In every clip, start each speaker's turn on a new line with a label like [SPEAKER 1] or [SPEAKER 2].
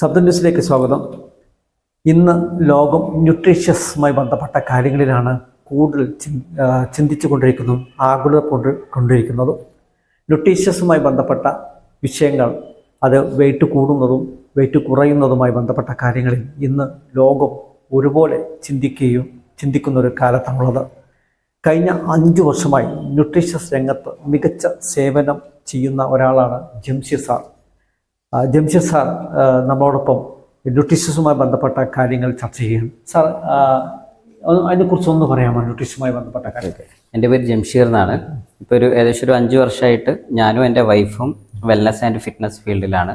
[SPEAKER 1] ശബ്ദ ന്യൂസിലേക്ക് സ്വാഗതം. ഇന്ന് ലോകം ന്യൂട്രീഷ്യസുമായി ബന്ധപ്പെട്ട കാര്യങ്ങളിലാണ് കൂടുതൽ ചിന്തിച്ചു കൊണ്ടിരിക്കുന്നതും ആകുലത കൊണ്ട് കൊണ്ടിരിക്കുന്നതും. ന്യൂട്രീഷ്യസുമായി ബന്ധപ്പെട്ട വിഷയങ്ങൾ അത് വെയിറ്റ് കൂടുന്നതും വെയിറ്റ് കുറയുന്നതുമായി ബന്ധപ്പെട്ട കാര്യങ്ങളിൽ ഇന്ന് ലോകം ഒരുപോലെ ചിന്തിക്കുകയും ചിന്തിക്കുന്ന ഒരു കാലത്താണുള്ളത്. കഴിഞ്ഞ അഞ്ച് വർഷമായി ന്യൂട്രീഷ്യസ് രംഗത്ത് മികച്ച സേവനം ചെയ്യുന്ന ഒരാളാണ് ജംഷി സാർ. ജംഷീർ സാർ നമ്മളോടൊപ്പം ന്യൂട്രീഷ്യസുമായി ബന്ധപ്പെട്ട കാര്യങ്ങൾ ചർച്ച ചെയ്യും സാർ അതിനെക്കുറിച്ച് ഒന്ന് പറയാമോ? ന്യൂട്രീഷ്യസുമായി ബന്ധപ്പെട്ട കാര്യങ്ങൾ.
[SPEAKER 2] എന്റെ പേര് ജംഷീർ എന്നാണ്. ഇപ്പോൾ ഒരു ഏകദേശം ഒരു അഞ്ച് വർഷമായിട്ട് ഞാനും എന്റെ വൈഫും വെൽനസ് ആൻഡ് ഫിറ്റ്നസ് ഫീൽഡിലാണ്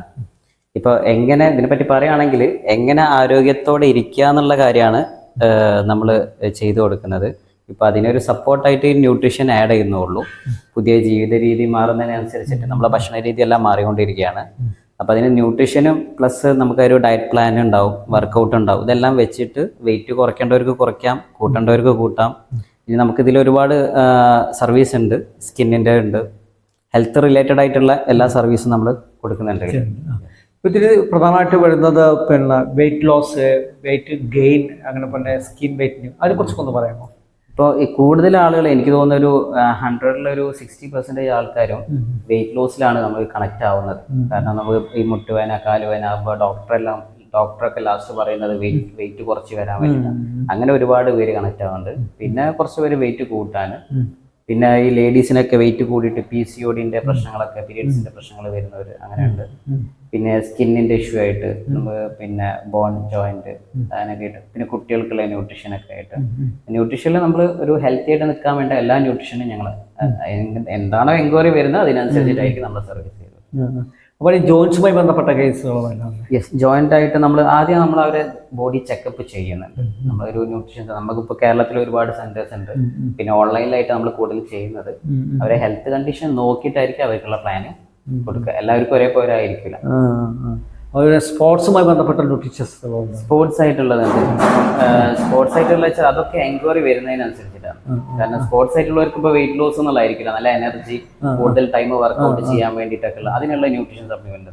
[SPEAKER 2] ഇപ്പോൾ എങ്ങനെ ഇതിനെപ്പറ്റി പറയുകയാണെങ്കിൽ എങ്ങനെ ആരോഗ്യത്തോടെ ഇരിക്കുക എന്നുള്ള കാര്യമാണ് നമ്മൾ ചെയ്തു കൊടുക്കുന്നത്. ഇപ്പോൾ അതിനൊരു സപ്പോർട്ടായിട്ട് ഈ ന്യൂട്രീഷൻ ആഡ് ചെയ്യുന്നുള്ളൂ. പുതിയ ജീവിത രീതി മാറുന്നതിനനുസരിച്ചിട്ട് നമ്മളെ ഭക്ഷണ രീതി എല്ലാം മാറിക്കൊണ്ടിരിക്കുകയാണ്. അപ്പോൾ അതിന് ന്യൂട്രീഷനും പ്ലസ് നമുക്കൊരു ഡയറ്റ് പ്ലാൻ ഉണ്ടാവും വർക്കൗട്ട് ഉണ്ടാവും. ഇതെല്ലാം വെച്ചിട്ട് വെയിറ്റ് കുറയ്ക്കേണ്ടവർക്ക് കുറയ്ക്കാം കൂട്ടേണ്ടവർക്ക് കൂട്ടാം. ഇനി നമുക്കിതിൽ ഒരുപാട് സർവീസ് ഉണ്ട് സ്കിന്നിന്റെ ഉണ്ട്. ഹെൽത്ത് റിലേറ്റഡ് ആയിട്ടുള്ള എല്ലാ സർവീസും നമ്മൾ കൊടുക്കുന്നുണ്ട്
[SPEAKER 1] ഇതിൽ പ്രധാനമായിട്ട് വരുന്നത് പിന്നെ വെയിറ്റ് ലോസ് വെയിറ്റ് ഗെയിൻ അങ്ങനെ പിന്നെ സ്കിൻ വെയിറ്റിന് അതിനെക്കുറിച്ചൊക്കെ പറയാമോ?
[SPEAKER 2] ഇപ്പോൾ കൂടുതൽ ആളുകൾ എനിക്ക് തോന്നുന്ന ഒരു ഹൺഡ്രഡിലൊരു സിക്സ്റ്റി പെർസെന്റേജ് ആൾക്കാരും വെയിറ്റ് ലോസിലാണ് നമ്മൾ കണക്ട് ആവുന്നത്. കാരണം നമ്മൾ ഈ മുട്ടുവേന കാലുവേന അപ്പോൾ ഡോക്ടറെല്ലാം ഡോക്ടറൊക്കെ ലാസ്റ്റ് പറയുന്നത് വെയിറ്റ് വെയിറ്റ് കുറച്ച് വരാൻ വേണ്ടിയിട്ടാണ്. അങ്ങനെ ഒരുപാട് പേര് കണക്ട് ആവുന്നുണ്ട്. പിന്നെ കുറച്ച് പേര് വെയിറ്റ് കൂട്ടാൻ പിന്നെ ഈ ലേഡീസിനൊക്കെ വെയിറ്റ് കൂടിയിട്ട് പി സി ഒഡിന്റെ പ്രശ്നങ്ങളൊക്കെ പീരിയഡ്സിന്റെ പ്രശ്നങ്ങൾ വരുന്നവർ അങ്ങനെയുണ്ട്. പിന്നെ സ്കിന്നിന്റെ ഇഷ്യൂ ആയിട്ട് പിന്നെ ബോൺ ജോയിന്റ് അതിനൊക്കെ ആയിട്ട് പിന്നെ കുട്ടികൾക്കുള്ള ന്യൂട്രിഷൻ ഒക്കെ ആയിട്ട്. ന്യൂട്രീഷനിൽ നമ്മൾ ഒരു ഹെൽത്തി ആയിട്ട് നിൽക്കാൻ വേണ്ട എല്ലാ ന്യൂട്രീഷനും ഞങ്ങൾ എന്താണോ എൻക്വയറി വരുന്നത് അതിനനുസരിച്ചിട്ടായിരിക്കും നമ്മൾ സർവീസ് ചെയ്യുന്നത്.
[SPEAKER 1] അപ്പോൾ ഈ ജോയിൻസുമായി ബന്ധപ്പെട്ട കേസുകളെല്ലാം
[SPEAKER 2] യെസ് ജോയിന്റ് ആയിട്ട് നമ്മൾ ആദ്യം നമ്മൾ അവരെ ബോഡി ചെക്കപ്പ് ചെയ്യുന്നുണ്ട്. നമ്മളൊരു ന്യൂട്രീഷൻ നമുക്കിപ്പോൾ കേരളത്തിൽ ഒരുപാട് സെന്റേഴ്സ് ഉണ്ട്. പിന്നെ ഓൺലൈനിലായിട്ട് നമ്മൾ കൂടുതൽ ചെയ്യുന്നത്. അവരെ ഹെൽത്ത് കണ്ടീഷൻ നോക്കിയിട്ടായിരിക്കും അവർക്കുള്ള പ്ലാന് കൊടുക്കുക. എല്ലാവർക്കും ഒരേപോലെ ആയിരിക്കില്ല.
[SPEAKER 1] അതുപോലെ സ്പോർട്സുമായി ബന്ധപ്പെട്ട ന്യൂട്രീഷ്യസുകളുണ്ട്
[SPEAKER 2] സ്പോർട്സ് ആയിട്ടുള്ളതുണ്ട് സ്പോർട്സ് ആയിട്ടുള്ള വെച്ചാൽ അതൊക്കെ എൻക്വയറി വരുന്നതിനനുസരിച്ചിട്ടാണ്. കാരണം സ്പോർട്സ് ആയിട്ടുള്ളവർക്ക് ഇപ്പോൾ വെയിറ്റ് ലോസ് എന്നുള്ളതായിരിക്കില്ല നല്ല എനർജി കൂടുതൽ ടൈം വർക്കൗട്ട് ചെയ്യാൻ വേണ്ടിയിട്ടൊക്കെ അതിനുള്ള ന്യൂട്രീഷൻ സപ്ലിമെന്റ്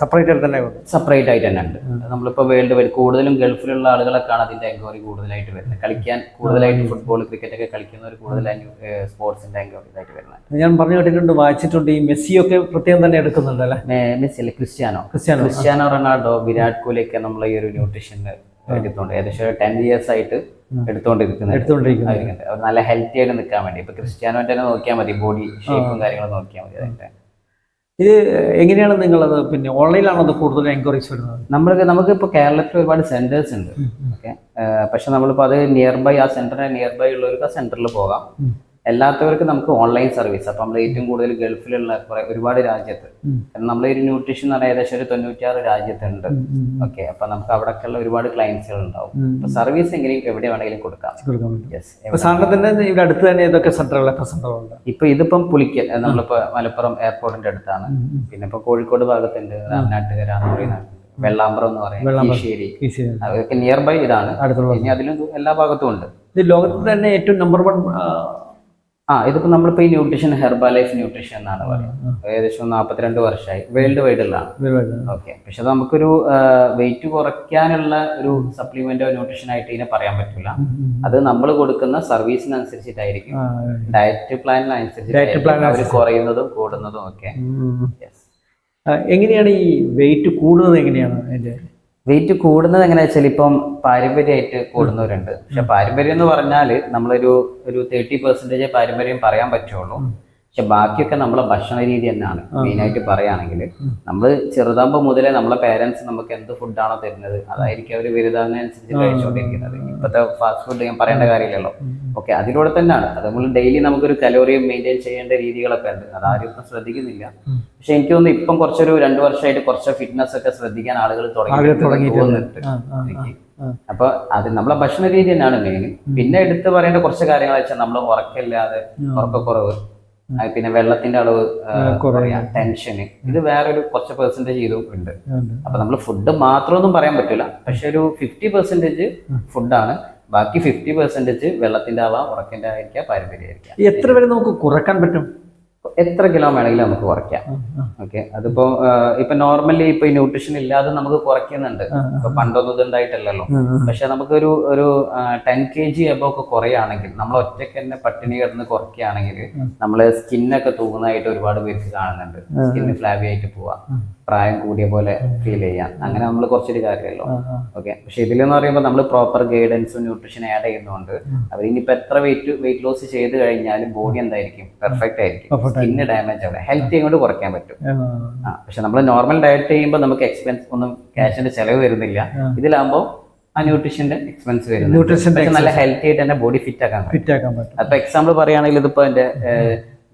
[SPEAKER 1] സെപ്പറേറ്റ് ആയിട്ട് തന്നെ ഉണ്ട്.
[SPEAKER 2] സെപ്പറേറ്റ് ആയിട്ട് തന്നെ ഉണ്ട്. നമ്മളിപ്പോൾ വേൾഡ് വൈഡ് കൂടുതലും ഗൾഫിലുള്ള ആളുകളൊക്കെയാണ് അതിന്റെ എൻക്വയറി കൂടുതലായിട്ട് വരുന്നത്. കളിക്കാൻ കൂടുതലായിട്ട് ഫുട്ബോൾ ക്രിക്കറ്റ് ഒക്കെ കളിക്കുന്നവർ കൂടുതലായിട്ട് സ്പോർട്സിന്റെ എൻക്വയറി ആയിട്ട് വരുന്നത്.
[SPEAKER 1] ഞാൻ പറഞ്ഞു കേട്ടിട്ടുണ്ട് വായിച്ചിട്ടുണ്ട് ഈ മെസ്സിയൊക്കെ പ്രത്യേകം തന്നെ എടുക്കുന്നുണ്ട് അല്ലേ?
[SPEAKER 2] Messi Cristiano?
[SPEAKER 1] Cristiano
[SPEAKER 2] Cristiano Ronaldo Virat Kohli ഒക്കെ നമ്മൾ ഈ ഒരു ന്യൂട്രീഷൻ എടുത്തോണ്ട് ഏകദേശം ടെൻ ഇയേഴ്സ് ആയിട്ട് എടുത്തോണ്ടിരിക്കുന്നത് എടുത്തോണ്ടിരിക്കുന്നത്. അവർ നല്ല ഹെൽത്തി ആയിട്ട് നിൽക്കാൻ വേണ്ടി. ഇപ്പൊ ക്രിസ്ത്യാനോന്റെ തന്നെ നോക്കിയാൽ മതി. ബോഡി ഷേപ്പും കാര്യങ്ങളും നോക്കിയാൽ മതി. അതിന്റെ
[SPEAKER 1] ഇത് എങ്ങനെയാണ് നിങ്ങളത് പിന്നെ ഓൺലൈനിലാണോ അത് കൂടുതൽ എൻക്വയറീസ് വരുന്നത്?
[SPEAKER 2] നമ്മൾക്ക് നമുക്ക് ഇപ്പോൾ കേരളത്തിൽ ഒരുപാട് സെന്റേഴ്സ് ഉണ്ട്. ഓക്കെ. പക്ഷെ നമ്മളിപ്പോൾ അത് നിയർ ബൈ ആ സെന്ററിന് നിയർ ബൈ ഉള്ളവർക്ക് ആ സെന്ററിൽ പോകാം. അല്ലാത്തവർക്ക് നമുക്ക് ഓൺലൈൻ സർവീസ് അപ്പം നമ്മൾ ഏറ്റവും കൂടുതൽ ഗൾഫിലുള്ള കുറെ ഒരുപാട് രാജ്യത്ത്. കാരണം നമ്മൾ ഒരു ന്യൂട്രീഷൻ എന്ന് പറഞ്ഞാൽ ഏകദേശം ഒരു തൊണ്ണൂറ്റിയാറ് രാജ്യത്തുണ്ട്. ഓക്കെ അപ്പൊ നമുക്ക് അവിടെയൊക്കെയുള്ള ഒരുപാട് ക്ലയൻസുകൾ ഉണ്ടാവും അപ്പൊ സർവീസ് എങ്ങനെയും എവിടെ വേണമെങ്കിലും കൊടുക്കാം.
[SPEAKER 1] ഇവിടെ അടുത്ത് തന്നെ ഏതൊക്കെ സെന്ററുകളുണ്ട്
[SPEAKER 2] ഇപ്പൊ ഇതിപ്പം പുലിക്കൽ നമ്മളിപ്പോ മലപ്പുറം എയർപോർട്ടിന്റെ അടുത്താണ്. പിന്നെ ഇപ്പൊ കോഴിക്കോട് ഭാഗത്തുണ്ട് രാമനാട്ടുകര എന്ന് പറയുന്ന വെള്ളാമ്പ്രം എന്ന് പറയും അതൊക്കെ നിയർ ബൈ ഇതാണ്. ഇനി അതിലും എല്ലാ ഭാഗത്തും ഉണ്ട്.
[SPEAKER 1] ഇത് ലോകത്തിൽ തന്നെ ഏറ്റവും നമ്പർ വൺ
[SPEAKER 2] ആ ഇതിപ്പോ നമ്മളിപ്പോ ഈ ന്യൂട്രീഷൻ ഹെർബ ലൈഫ് ന്യൂട്രീഷൻ എന്നാണ് പറയുന്നത്. ഏകദേശം നാൽപ്പത്തിരണ്ട് വർഷമായി. വേൾഡ് വൈഡ് ഉള്ളതാണ് ഓക്കെ പക്ഷെ അത് നമുക്കൊരു വെയിറ്റ് കുറയ്ക്കാനുള്ള ഒരു സപ്ലിമെന്റോ ന്യൂട്രീഷൻ ആയിട്ട് ഇതിനെ പറയാൻ പറ്റില്ല അത് നമ്മൾ കൊടുക്കുന്ന സർവീസിനനുസരിച്ചിട്ടായിരിക്കും ഡയറ്റ് പ്ലാനിനനുസരിച്ചിട്ടായിരിക്കും അവർ കുറയുന്നതും കൂടുന്നതും ഒക്കെ.
[SPEAKER 1] എങ്ങനെയാണ് ഈ വെയിറ്റ് കൂടുന്നത് എങ്ങനെയാണ് അതിന്റെ
[SPEAKER 2] വെയിറ്റ് കൂടുന്നത് എങ്ങനെയാ വെച്ചാൽ ഇപ്പം പാരമ്പര്യമായിട്ട് കൂടുന്നവരുണ്ട്. പക്ഷെ പാരമ്പര്യം എന്ന് പറഞ്ഞാൽ നമ്മളൊരു ഒരു തേർട്ടി പെർസെന്റേജ് പാരമ്പര്യം പറയാൻ പറ്റുള്ളൂ. പക്ഷെ ബാക്കിയൊക്കെ നമ്മളെ ഭക്ഷണ രീതി തന്നെയാണ്. മെയിനായിട്ട് പറയുകയാണെങ്കിൽ നമ്മൾ ചെറുതാകുമ്പോൾ മുതലേ നമ്മളെ പേരൻസ് നമുക്ക് എന്ത് ഫുഡാണോ തരുന്നത് അതായിരിക്കും അവർ വലുതാകുന്നതിനനുസരിച്ച് കഴിച്ചുകൊണ്ടിരിക്കുന്നത് ഇപ്പോഴത്തെ ഫാസ്റ്റ് ഫുഡ് ഞാൻ പറയേണ്ട കാര്യമില്ലല്ലോ. ഓക്കെ അതിലൂടെ തന്നെയാണ്. അത് നമ്മൾ ഡെയിലി നമുക്കൊരു കലോറിയും മെയിന്റെയിൻ ചെയ്യേണ്ട രീതികളൊക്കെ ഉണ്ട്. അതാരും ഇപ്പം ശ്രദ്ധിക്കുന്നില്ല. പക്ഷെ എനിക്ക് തോന്നുന്നു ഇപ്പം കുറച്ചൊരു രണ്ട് വർഷമായിട്ട് കുറച്ച് ഫിറ്റ്നസ് ഒക്കെ ശ്രദ്ധിക്കാൻ ആളുകൾ തുടങ്ങി തോന്നുന്നുണ്ട് എനിക്ക്. അപ്പൊ അത് നമ്മളെ ഭക്ഷണ രീതി തന്നെയാണ് മെയിൻ പിന്നെ എടുത്തു പറയേണ്ട കുറച്ച് കാര്യങ്ങൾ വെച്ചാൽ നമ്മൾ ഉറക്കമില്ലാതെ ഉറക്കക്കുറവ്. പിന്നെ വെള്ളത്തിന്റെ അളവ് ടെൻഷന് ഇത് വേറൊരു കുറച്ച് പെർസെന്റേജ് ഇതും ഉണ്ട്.
[SPEAKER 1] ഉണ്ട്.
[SPEAKER 2] അപ്പൊ നമ്മൾ ഫുഡ് മാത്രമൊന്നും പറയാൻ പറ്റില്ല പക്ഷെ ഒരു ഫിഫ്റ്റി പെർസെന്റേജ് ഫുഡാണ് ബാക്കി ഫിഫ്റ്റി പെർസെന്റേജ് വെള്ളത്തിന്റെ ആവാം ഉറക്കിന്റെ ആയിരിക്കാം പാരമ്പര്യമായിരിക്കാം.
[SPEAKER 1] എത്ര വരെ നമുക്ക് കുറയ്ക്കാൻ പറ്റും?
[SPEAKER 2] എത്ര കിലോ വേണമെങ്കിലും നമുക്ക് കുറയ്ക്കാം. ഓക്കെ. അതിപ്പോ ഇപ്പൊ നോർമലി ഇപ്പൊ ന്യൂട്രീഷൻ ഇല്ലാതെ നമുക്ക് കുറയ്ക്കുന്നുണ്ട്. ഇപ്പൊ പണ്ടൊന്നും ഇതുണ്ടായിട്ടല്ലല്ലോ പക്ഷെ നമുക്കൊരു ഒരു ടെൻ കെ ജി എബോ ഒക്കെ കുറയാണെങ്കിൽ നമ്മൾ ഒറ്റയ്ക്ക് തന്നെ പട്ടിണി കിടന്ന് കുറയ്ക്കുകയാണെങ്കിൽ നമ്മൾ സ്കിന്നൊക്കെ തൂങ്ങുന്നതായിട്ട് ഒരുപാട് പേർക്ക് കാണുന്നുണ്ട്. സ്കിന്ന് ഫ്ലാബി ആയിട്ട് പോവാം. പ്രായം കൂടിയ പോലെ ഫീൽ ചെയ്യാം. അങ്ങനെ നമ്മൾ കുറച്ചൊരു കാര്യമല്ലോ. ഓക്കെ. പക്ഷെ ഇതിലെന്ന് പറയുമ്പോൾ നമ്മൾ പ്രോപ്പർ ഗൈഡൻസും ന്യൂട്രീഷൻ ആഡ് ചെയ്യുന്നതുകൊണ്ട് അവർ ഇനിയിപ്പോ എത്ര വെയിറ്റ് വെയിറ്റ് ലോസ് ചെയ്ത് കഴിഞ്ഞാലും ബോഡി എന്തായിരിക്കും? പെർഫെക്റ്റ് ആയിരിക്കും. സ്കിന്ന് ഡാമേജ് ആവില്ല ഹെൽത്തി കൊണ്ട് കുറയ്ക്കാൻ പറ്റും. ആ. പക്ഷെ നമ്മൾ നോർമൽ ഡയറ്റ് ചെയ്യുമ്പോൾ നമുക്ക് എക്സ്പെൻസ് ഒന്നും ക്യാഷിന്റെ ചെലവ് വരുന്നില്ല. ഇതിലാകുമ്പോൾ ആ ന്യൂട്രീഷന്റെ എക്സ്പെൻസ് വരും
[SPEAKER 1] ന്യൂട്രീഷൻ
[SPEAKER 2] പക്ഷെ നല്ല ഹെൽത്തി ആയിട്ട് എന്റെ ബോഡി ഫിറ്റ് ആക്കാൻ
[SPEAKER 1] ഫിറ്റ് ആക്കാൻ പറ്റും.
[SPEAKER 2] അപ്പൊ എക്സാമ്പിൾ പറയുകയാണെങ്കിൽ ഇതിപ്പോ എന്റെ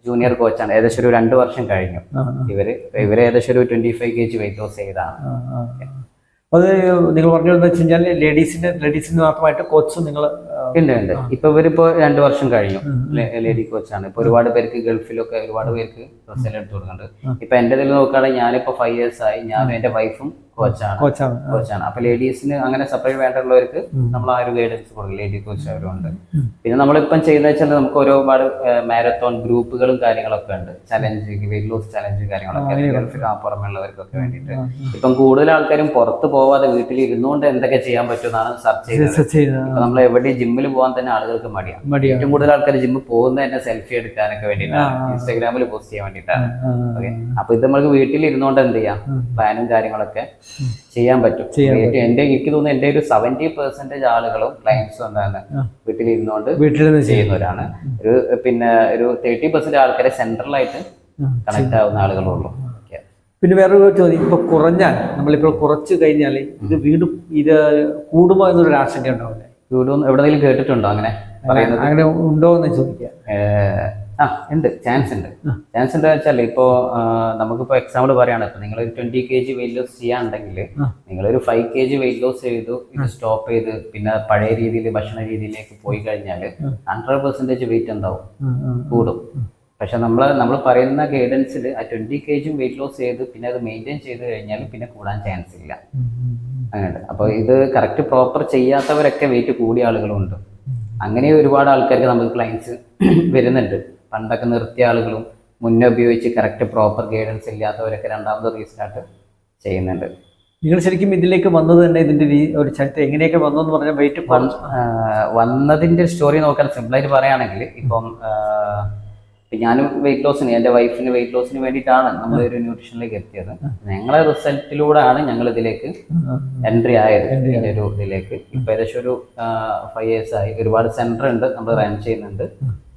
[SPEAKER 2] ജൂനിയർ കോച്ചാണ് ഏകദേശം ഒരു രണ്ട് വർഷം കഴിഞ്ഞു. ഇവർ ഇവർ ഏകദേശം ഒരു twenty five K G weight loss ചെയ്താണ്.
[SPEAKER 1] അത് നിങ്ങൾ പറഞ്ഞതെന്ന് വെച്ച് കഴിഞ്ഞാൽ ലേഡീസിന് ലേഡീസിന് മാത്രമായിട്ട് കോച്ചും നിങ്ങൾ
[SPEAKER 2] ഉണ്ട് ഉണ്ട്. ഇപ്പൊ ഇവരിപ്പോ രണ്ടു വർഷം കഴിഞ്ഞു. ലേഡി കോച്ചാണ്. ഇപ്പൊ ഒരുപാട് പേർക്ക് ഗൾഫിലൊക്കെ ഒരുപാട് പേർക്ക് ഡ്രസ്സെല്ലാം എടുത്തു കൊടുക്കുന്നുണ്ട്. ഇപ്പൊ എന്റെ ഇതിൽ നോക്കുകയാണെങ്കിൽ ഞാനിപ്പോ ഫൈവ് ഇയേഴ്സ് ആയി. ഞാനും എന്റെ വൈഫും കോച്ചാണ്.
[SPEAKER 1] കോച്ചാണ്
[SPEAKER 2] കോച്ചാണ്. അപ്പൊ ലേഡീസിന് അങ്ങനെ സെപ്പറേറ്റ് വേണ്ടുള്ളവർക്ക് നമ്മൾ ആ ഒരു ഗൈഡൻസ് കൊടുക്കും. ലേഡി കോച്ച് അവരുണ്ട്. പിന്നെ നമ്മളിപ്പം ചെയ്യുന്ന വെച്ചാൽ നമുക്ക് ഒരുപാട് മാരത്തോൺ ഗ്രൂപ്പുകളും കാര്യങ്ങളൊക്കെ ഉണ്ട്. ചലഞ്ച് വെയിറ്റ് ലോസ് ചലഞ്ച് കാര്യങ്ങളൊക്കെ. ഗൾഫിൽ ആ പുറമെയുള്ളവർക്കൊക്കെ വേണ്ടിയിട്ട്. ഇപ്പം കൂടുതൽ ആൾക്കാരും പുറത്ത് പോവാതെ വീട്ടിൽ ഇരുന്നുകൊണ്ട് എന്തൊക്കെ ചെയ്യാൻ പറ്റുമെന്നാണ് സെർച്ച് ചെയ്തത്. നമ്മൾ എവിടെ ജിമ്മിൽ പോകാൻ തന്നെ ആളുകൾക്ക് മടിയാണ് ഏറ്റവും കൂടുതൽ ആൾക്കാർ ജിമ്മിൽ പോകുന്ന തന്നെ സെൽഫി എടുക്കാനൊക്കെ വേണ്ടിയിട്ടാണ്. ഇൻസ്റ്റാഗ്രാമിൽ പോസ്റ്റ് ചെയ്യാൻ വേണ്ടിയിട്ടാണ്. ഓക്കെ അപ്പൊ ഇത് നമ്മൾക്ക് വീട്ടിൽ ഇരുന്നുകൊണ്ട് എന്ത് ചെയ്യാം? പ്ലാനും കാര്യങ്ങളൊക്കെ ചെയ്യാൻ പറ്റും. എന്റെ എനിക്ക് തോന്നുന്നു എന്റെ ഒരു സെവന്റി പെർസെന്റേജ് ആളുകളും ക്ലയൻസും എന്താണ്? വീട്ടിൽ ഇരുന്നുകൊണ്ട്
[SPEAKER 1] വീട്ടിൽ നിന്ന്
[SPEAKER 2] ചെയ്യുന്നവരാണ്. ഒരു പിന്നെ ഒരു തേർട്ടി പെർസെന്റ് ആൾക്കാരെ സെൻട്രലായിട്ട് കണക്ട് ആവുന്ന ആളുകളുള്ളൂ.
[SPEAKER 1] പിന്നെ വേറൊരു ചോദ്യം. ഇപ്പൊ കുറഞ്ഞാൽ നമ്മളിപ്പോൾ കുറച്ച് കഴിഞ്ഞാൽ ഇത് വീണ്ടും ഇത് കൂടുമോ എന്നൊരു ആശങ്ക ഉണ്ടാവില്ലേ?
[SPEAKER 2] വീടും എവിടെയെങ്കിലും കേട്ടിട്ടുണ്ടോ അങ്ങനെ പറയുന്നത്?
[SPEAKER 1] അങ്ങനെ ഉണ്ടോ എന്ന് ചോദിക്കാം.
[SPEAKER 2] ആ ഉണ്ട്. ചാൻസ് ഉണ്ട്. ചാൻസ് എന്താ വെച്ചാൽ ഇപ്പോ നമുക്കിപ്പോ എക്സാമ്പിൾ പറയുകയാണ് ഇപ്പൊ നിങ്ങൾ twenty K G weight loss ചെയ്യാന്നുണ്ടെങ്കിൽ നിങ്ങളൊരു five K G weight loss ചെയ്തു ഇത് സ്റ്റോപ്പ് ചെയ്ത് പിന്നെ പഴയ രീതിയിൽ ഭക്ഷണ രീതിയിലേക്ക് പോയി കഴിഞ്ഞാൽ ഹൺഡ്രഡ് പെർസെന്റേജ് വെയിറ്റ് എന്താവും? കൂടും. പക്ഷെ നമ്മൾ നമ്മൾ പറയുന്ന ഗൈഡൻസിൽ ആ ട്വന്റി കെ ജിയും വെയിറ്റ് ലോസ് ചെയ്ത് പിന്നെ അത് മെയിന്റെയിൻ ചെയ്ത് കഴിഞ്ഞാൽ പിന്നെ കൂടാൻ ചാൻസ് ഇല്ല. അങ്ങനെ അപ്പോൾ ഇത് കറക്റ്റ് പ്രോപ്പർ ചെയ്യാത്തവരൊക്കെ വെയിറ്റ് കൂടിയ ആളുകളുണ്ട്. അങ്ങനെ ഒരുപാട് ആൾക്കാർക്ക് നമുക്ക് ക്ലയൻസ് വരുന്നുണ്ട്. പണ്ടൊക്കെ നിർത്തിയ ആളുകളും മുന്നേ ഉപയോഗിച്ച് കറക്റ്റ് പ്രോപ്പർ ഗൈഡൻസ് ഇല്ലാത്തവരൊക്കെ രണ്ടാമത് റീസ്റ്റാർട്ട് ചെയ്യുന്നുണ്ട്.
[SPEAKER 1] നിങ്ങൾ ശരിക്കും ഇതിലേക്ക് വന്നത് തന്നെ ഇതിന്റെ ഒരു ചരിത്രം എങ്ങനെയൊക്കെ വന്നു എന്ന് പറഞ്ഞാൽ വെയിറ്റ്
[SPEAKER 2] വന്നതിന്റെ വന്നതിന്റെ സ്റ്റോറി നോക്കാൻ സിമ്പിളായിട്ട് പറയുകയാണെങ്കിൽ ഇപ്പം ഞാനും വെയിറ്റ് ലോസിന് എന്റെ വൈഫിന് വെയിറ്റ് ലോസിന് വേണ്ടിയിട്ടാണ് നമ്മൾ ഒരു ന്യൂട്രീഷനിലേക്ക് എത്തിയത്. ഞങ്ങളെ റിസൾട്ടിലൂടെയാണ് ഞങ്ങൾ ഇതിലേക്ക് എൻട്രി ആയത്. ഇതിന്റെ ഒരു ഇതിലേക്ക് ഇപ്പൊ ഏകദേശം ഒരു ഫൈവ് ഇയേഴ്സ് ആയി. ഒരുപാട് സെന്റർ ഉണ്ട് നമ്മൾ റൺ ചെയ്യുന്നുണ്ട്.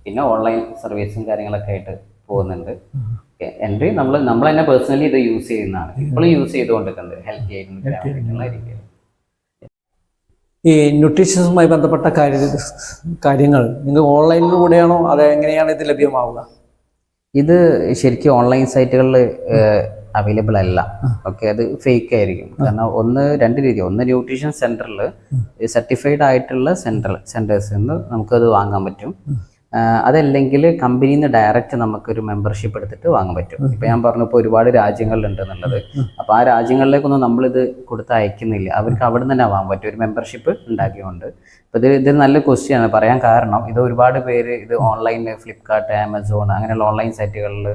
[SPEAKER 2] പിന്നെ ഓൺലൈൻ സർവീസും കാര്യങ്ങളൊക്കെ ആയിട്ട് പോകുന്നുണ്ട്. എൻട്രി നമ്മൾ നമ്മൾ തന്നെ പേഴ്സണലി ഇത് യൂസ് ചെയ്യുന്നതാണ്. ഇപ്പോഴും യൂസ് ചെയ്തുകൊണ്ടിരിക്കുന്നത്. ഹെൽത്തി ആയിട്ടുള്ള രീതിയിൽ
[SPEAKER 1] ഈ ന്യൂട്രീഷൻസുമായി ബന്ധപ്പെട്ട കാര്യ കാര്യങ്ങൾ നിങ്ങൾ ഓൺലൈനിലൂടെയാണോ അത് എങ്ങനെയാണ് ഇത് ലഭ്യമാവുക?
[SPEAKER 2] ഇത് ശരിക്കും ഓൺലൈൻ സൈറ്റുകളിൽ അവൈലബിൾ അല്ല. ഓക്കെ അത് ഫേക്ക് ആയിരിക്കും. കാരണം ഒന്ന് രണ്ട് രീതി. ഒന്ന് ന്യൂട്രീഷൻ സെന്ററിൽ സർട്ടിഫൈഡ് ആയിട്ടുള്ള സെന്റർ സെന്റേഴ്സിൽ നിന്ന് നമുക്കത് വാങ്ങാൻ പറ്റും. അതല്ലെങ്കിൽ കമ്പനിയിൽ നിന്ന് ഡയറക്റ്റ് നമുക്കൊരു മെമ്പർഷിപ്പ് എടുത്തിട്ട് വാങ്ങാൻ പറ്റും. ഇപ്പൊ ഞാൻ പറഞ്ഞു ഇപ്പോൾ ഒരുപാട് രാജ്യങ്ങളിലുണ്ട് എന്നുള്ളത് അപ്പൊ ആ രാജ്യങ്ങളിലേക്കൊന്നും നമ്മളിത് കൊടുത്ത് അയക്കുന്നില്ല അവർക്ക് അവിടെ നിന്ന് തന്നെ വാങ്ങാൻ പറ്റും. ഒരു മെമ്പർഷിപ്പ് ഉണ്ടാക്കിയുകൊണ്ട് അപ്പൊ ഇത് ഇത് നല്ല ക്വസ്റ്റ്യൻ ആണ്. പറയാൻ കാരണം ഇത് ഒരുപാട് പേര് ഇത് ഓൺലൈനിൽ ഫ്ലിപ്കാർട്ട് ആമസോൺ അങ്ങനെയുള്ള ഓൺലൈൻ സൈറ്റുകളിൽ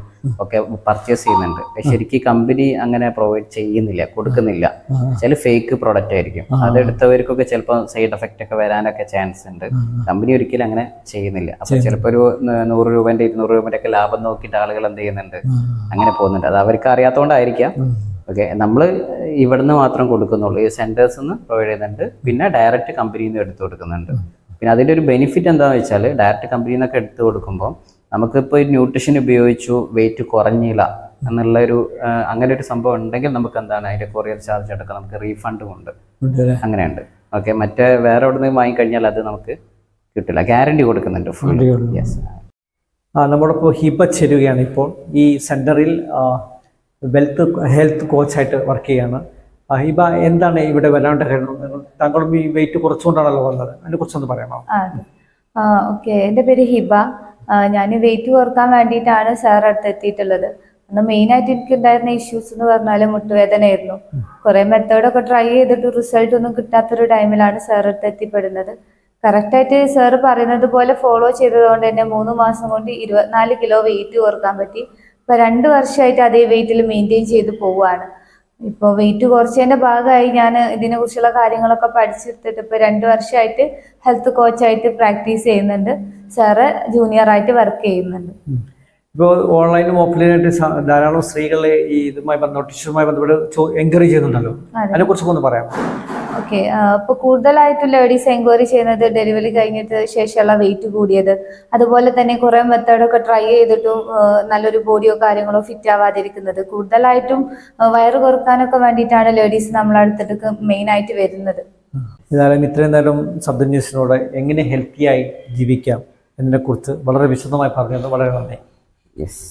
[SPEAKER 2] ഒക്കെ പർച്ചേസ് ചെയ്യുന്നുണ്ട്. ശരിക്കും കമ്പനി അങ്ങനെ പ്രൊവൈഡ് ചെയ്യുന്നില്ല കൊടുക്കുന്നില്ല. ചില ഫേക്ക് പ്രോഡക്റ്റ് ആയിരിക്കും. അതെടുത്തവർക്കൊക്കെ ചിലപ്പോൾ സൈഡ് എഫക്റ്റ് ഒക്കെ വരാനൊക്കെ ചാൻസ് ഉണ്ട്. കമ്പനി ഒരിക്കലും അങ്ങനെ ചെയ്യുന്നില്ല. അപ്പൊ ചിലപ്പോൾ ഒരു നൂറ് രൂപന്റെ ഇരുന്നൂറ് രൂപന്റെ ഒക്കെ ലാഭം നോക്കിയിട്ട് ആളുകൾ എന്ത് ചെയ്യുന്നുണ്ട്? അങ്ങനെ പോകുന്നുണ്ട്. അത് അവർക്ക് അറിയാത്തതുകൊണ്ടായിരിക്കാം ഓക്കെ നമ്മൾ ഇവിടുന്ന് മാത്രം കൊടുക്കുന്നുള്ളൂ. ഈ സെന്റേഴ്സ് നിന്ന് പ്രൊവൈഡ് ചെയ്യുന്നുണ്ട് പിന്നെ ഡയറക്റ്റ് കമ്പനിയിൽ നിന്ന് എടുത്തു കൊടുക്കുന്നുണ്ട്. പിന്നെ അതിന്റെ ഒരു ബെനിഫിറ്റ് എന്താണെന്ന് വെച്ചാൽ ഡയറക്റ്റ് കമ്പനിയിൽ നിന്നൊക്കെ എടുത്തു കൊടുക്കുമ്പോൾ നമുക്കിപ്പോൾ ഒരു ന്യൂട്രിഷൻ ഉപയോഗിച്ചു വെയിറ്റ് കുറഞ്ഞില്ല എന്നുള്ള ഒരു അങ്ങനെ ഒരു സംഭവം ഉണ്ടെങ്കിൽ നമുക്ക് എന്താണ് അതിന്റെ കൊറിയർ ചാർജ് അടക്കം നമുക്ക് റീഫണ്ടും ഉണ്ട്? അങ്ങനെയുണ്ട്. ഓക്കെ മറ്റേ വേറെ എവിടെ നിന്ന് വാങ്ങിക്കഴിഞ്ഞാൽ അത് നമുക്ക് കിട്ടില്ല. ഗ്യാരണ്ടി കൊടുക്കുന്നുണ്ട് ഫുൾ. യെസ്
[SPEAKER 1] ആ നമ്മളിപ്പോൾ ഹിബ ചേരുകയാണ് ഇപ്പോൾ. ഈ സെന്ററിൽ വെൽത്ത് ഹെൽത്ത് കോച്ചായിട്ട് വർക്ക് ചെയ്യാണ്. ഹിബ എന്താണ് ഇവിടെ വരാണ്ട് താങ്കളും ഈ വെയിറ്റ് കുറച്ചുകൊണ്ടാണല്ലോ വന്നത്. അതിനെക്കുറിച്ചൊന്ന് പറയാമോ?
[SPEAKER 3] ഓക്കെ. എന്റെ പേര് ഹിബ. ഞാൻ വെയിറ്റ് കുറയ്ക്കാൻ വേണ്ടിയിട്ടാണ് സാർ അടുത്ത് എത്തിയിട്ടുള്ളത് അന്ന് മെയിനായിട്ട് എനിക്ക് ഉണ്ടായിരുന്ന ഇഷ്യൂസ് എന്ന് പറഞ്ഞാൽ മുട്ടുവേദനയായിരുന്നു. കുറേ മെത്തേഡൊക്കെ ട്രൈ ചെയ്തിട്ട് റിസൾട്ട് ഒന്നും കിട്ടാത്തൊരു ടൈമിലാണ് സാർ അടുത്ത് എത്തിപ്പെടുന്നത് കറക്റ്റായിട്ട് സാർ പറയുന്നത് പോലെ ഫോളോ ചെയ്തതുകൊണ്ട് തന്നെ മൂന്ന് മാസം കൊണ്ട് ഇരുപത്തിനാല് കിലോ വെയിറ്റ് കുറയ്ക്കാൻ പറ്റി. ഇപ്പൊ രണ്ട് വർഷമായിട്ട് അതേ വെയിറ്റിൽ മെയിന്റെയിൻ ചെയ്ത് പോവുകയാണ്. ഇപ്പോൾ വെയിറ്റ് കുറച്ചതിന്റെ ഭാഗമായി ഞാൻ ഇതിനെ കുറിച്ചുള്ള കാര്യങ്ങളൊക്കെ പഠിച്ചെടുത്തിട്ട് ഇപ്പൊ രണ്ട് വർഷമായിട്ട് ഹെൽത്ത് കോച്ചായിട്ട് പ്രാക്ടീസ് ചെയ്യുന്നുണ്ട്. സാറ് ജൂനിയർ ആയിട്ട് വർക്ക് ചെയ്യുന്നുണ്ട്.
[SPEAKER 1] ഇപ്പോൾ ഓൺലൈനും ഓഫ്ലൈനായിട്ട് ധാരാളം സ്ത്രീകളെ ഈ ഇതുമായി ബന്ധപ്പെട്ട് ന്യൂട്രീഷനുമായി ബന്ധപ്പെട്ട് എൻകറേജ് ചെയ്യുന്നുണ്ടല്ലോ.
[SPEAKER 3] അതിനെ
[SPEAKER 1] അതിനെക്കുറിച്ചൊക്കെ ഒന്ന് പറയാം
[SPEAKER 3] ഓക്കെ അപ്പൊ കൂടുതലായിട്ട് ലേഡീസ് എൻക്വയറി ചെയ്യുന്നത് ഡെലിവറി കഴിഞ്ഞിട്ട് ശേഷമുള്ള വെയിറ്റ് കൂടിയത്. അതുപോലെ തന്നെ കുറേ മെത്തേഡൊക്കെ ട്രൈ ചെയ്തിട്ടും നല്ലൊരു ബോഡിയോ കാര്യങ്ങളോ ഫിറ്റ് ആവാതിരിക്കുന്നത്. കൂടുതലായിട്ടും വയർ വയറ് കുറക്കാനൊക്കെ വേണ്ടിയിട്ടാണ് ലേഡീസ് നമ്മളടുത്തേക്ക് മെയിൻ ആയിട്ട് വരുന്നത്.
[SPEAKER 1] എന്നാലും ഇത്രയും നേരം ശബ്ദ ന്യൂസിനോട് എങ്ങനെ ഹെൽത്തിയായി ജീവിക്കാം എന്നതിനെ കുറിച്ച് വളരെ വിശദമായി പറഞ്ഞത് വളരെ നന്ദി.
[SPEAKER 2] യെസ്